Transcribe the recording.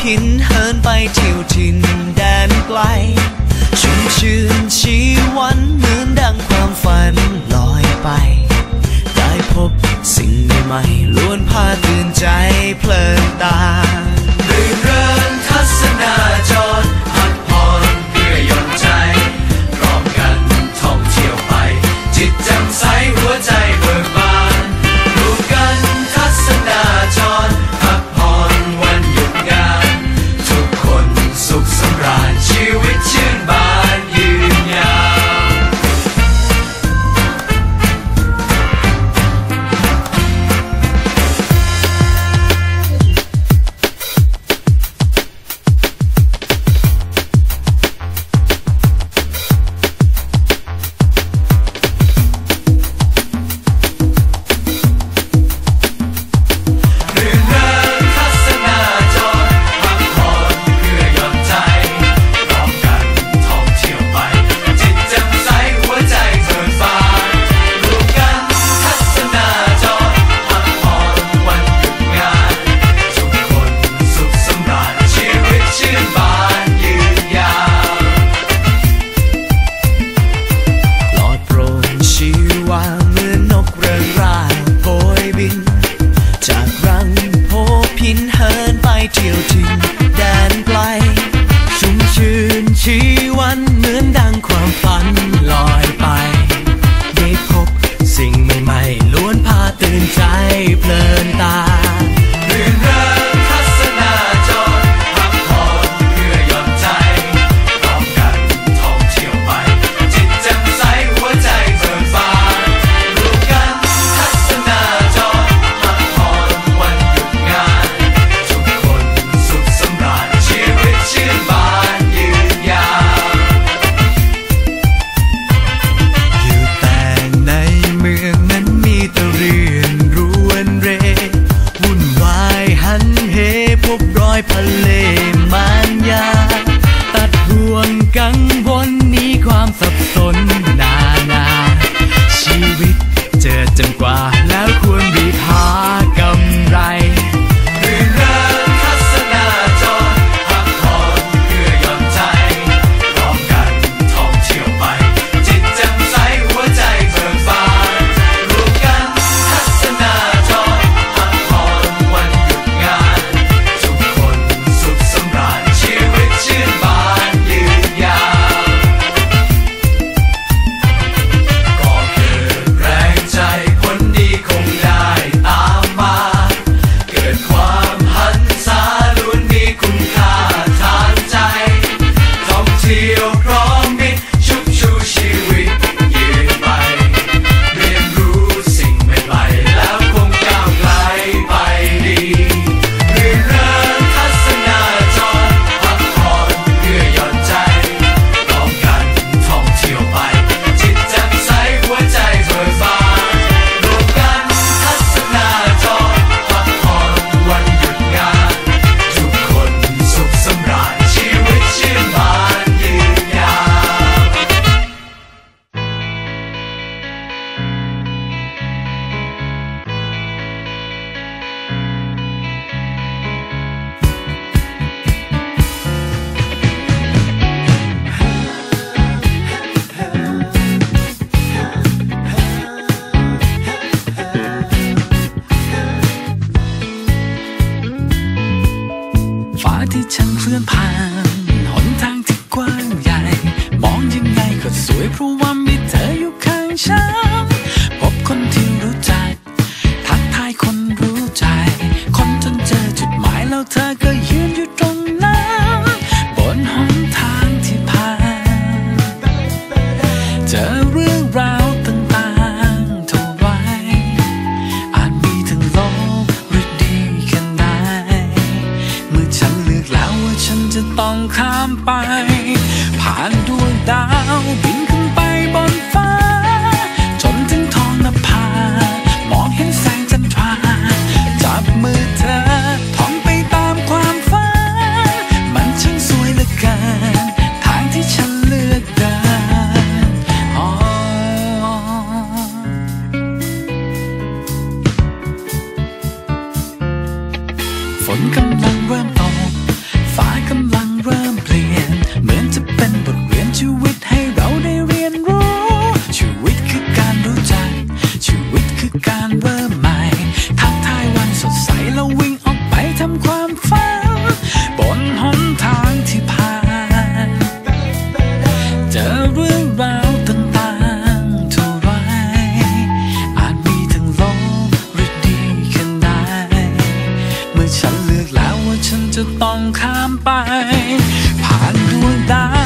พินเฮินไปเที่ยวถิ่นแดนไกล ชุ่มชื่นชีวันเหมือนดังความฝันลอยไป ได้พบสิ่งใหม่ล้วนพาตื่นใจเพลินตา กังวลมีความสับ ที่ฉันเคลื่อนผ่าน goodbye. ร้าต่างๆเท่าไร อาจมีทั้งลบหรือดีแค่ไหนเมื่อฉันเลือกแล้วว่าฉันจะต้องข้ามไป ผ่านดวงดาว